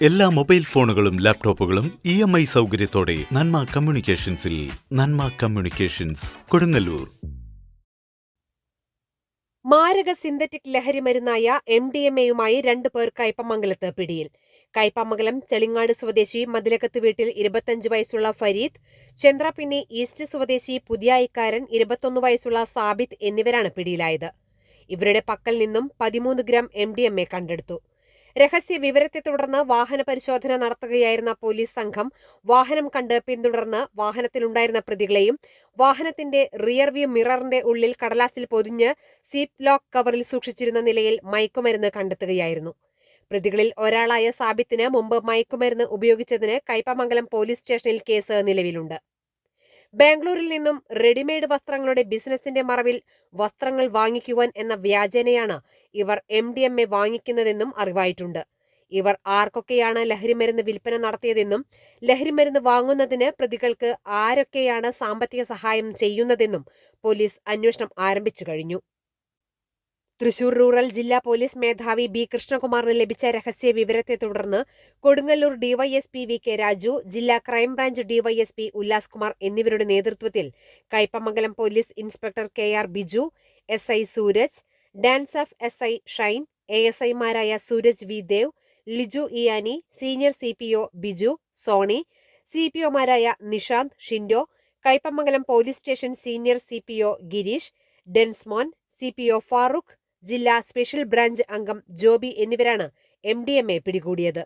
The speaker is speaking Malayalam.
എല്ലാ മൊബൈൽ ഫോണുകളും ലാപ്ടോപ്പുകളും ഇ എം ഐ സൗകര്യത്തോടെ നന്മ കമ്മ്യൂണിക്കേഷൻസിൽ നന്മ കമ്മ്യൂണിക്കേഷൻസ് കൊടുങ്ങല്ലൂർ. മാരക സിന്തറ്റിക് ലഹരി മരുന്നായ എം ഡി എം എയുമായി രണ്ടു പേർ കയ്പമംഗലത്ത് പിടിയിൽ. കയ്പമംഗലം ചെളിങ്ങാട് സ്വദേശി മതിലകത്ത് വീട്ടിൽ ഇരുപത്തഞ്ച് വയസ്സുള്ള ഫരീദ് ചന്ദ്രപിന്നി ഈസ്റ്റ് സ്വദേശി പുതിയായിക്കാരൻ ഇരുപത്തൊന്ന് വയസ്സുള്ള സാബിത്ത് എന്നിവരാണ് പിടിയിലായത്. ഇവരുടെ പക്കൽ നിന്നും പതിമൂന്ന് gram M D M A കണ്ടെടുത്തു. രഹസ്യ വിവരത്തെ തുടർന്ന് വാഹന പരിശോധന നടത്തുകയായിരുന്ന പോലീസ് സംഘം വാഹനം കണ്ട് പിന്തുടർന്ന് വാഹനത്തിലുണ്ടായിരുന്ന പ്രതികളെയും വാഹനത്തിന്റെ റിയർ വ്യൂ മിററിന്റെ ഉള്ളിൽ കടലാസിൽ പൊതിഞ്ഞ് സീപ്പ് ലോക്ക് കവറിൽ സൂക്ഷിച്ചിരുന്ന നിലയിൽ മയക്കുമരുന്ന് കണ്ടെത്തുകയായിരുന്നു. പ്രതികളിൽ ഒരാളായ സാബിത്തിന് മുമ്പ് മയക്കുമരുന്ന് ഉപയോഗിച്ചതിന് കൈപ്പമംഗലം പോലീസ് സ്റ്റേഷനിൽ കേസ് നിലവിലുണ്ട്. ബാംഗ്ലൂരിൽ നിന്നും റെഡിമെയ്ഡ് വസ്ത്രങ്ങളുടെ ബിസിനസിന്റെ മറവിൽ വസ്ത്രങ്ങൾ വാങ്ങിക്കുവാൻ എന്ന വ്യാജേനയാണ് ഇവർ എം ഡി എം എ വാങ്ങിക്കുന്നതെന്നും അറിവായിട്ടുണ്ട്. ഇവർ ആർക്കൊക്കെയാണ് ലഹരിമരുന്ന് വിൽപ്പന നടത്തിയതെന്നും ലഹരിമരുന്ന് വാങ്ങുന്നതിന് പ്രതികൾക്ക് ആരൊക്കെയാണ് സാമ്പത്തിക സഹായം ചെയ്യുന്നതെന്നും പോലീസ് അന്വേഷണം ആരംഭിച്ചു കഴിഞ്ഞു. തൃശൂർ റൂറൽ ജില്ലാ പോലീസ് മേധാവി ബി കൃഷ്ണകുമാറിന് ലഭിച്ച രഹസ്യ വിവരത്തെ തുടർന്ന് Kodungallur DySP V K Raju ജില്ലാ crime branch DySP Ullas Kumar എന്നിവരുടെ നേതൃത്വത്തിൽ Kaipamangalam police inspector K R Biju S I Sooraj dance of S I Shine A S ഐമാരായ Sooraj V Dev Liju ഇയാനി senior C P O Biju Soni C P ഒമാരായ Nishanth Shindo Kaipamangalam police station senior C P O Girish Densmon C P O Farooq ജില്ലാ സ്പെഷ്യൽ ബ്രാഞ്ച് അംഗം ജോബി എന്നിവരാണ് എം പിടികൂടിയത്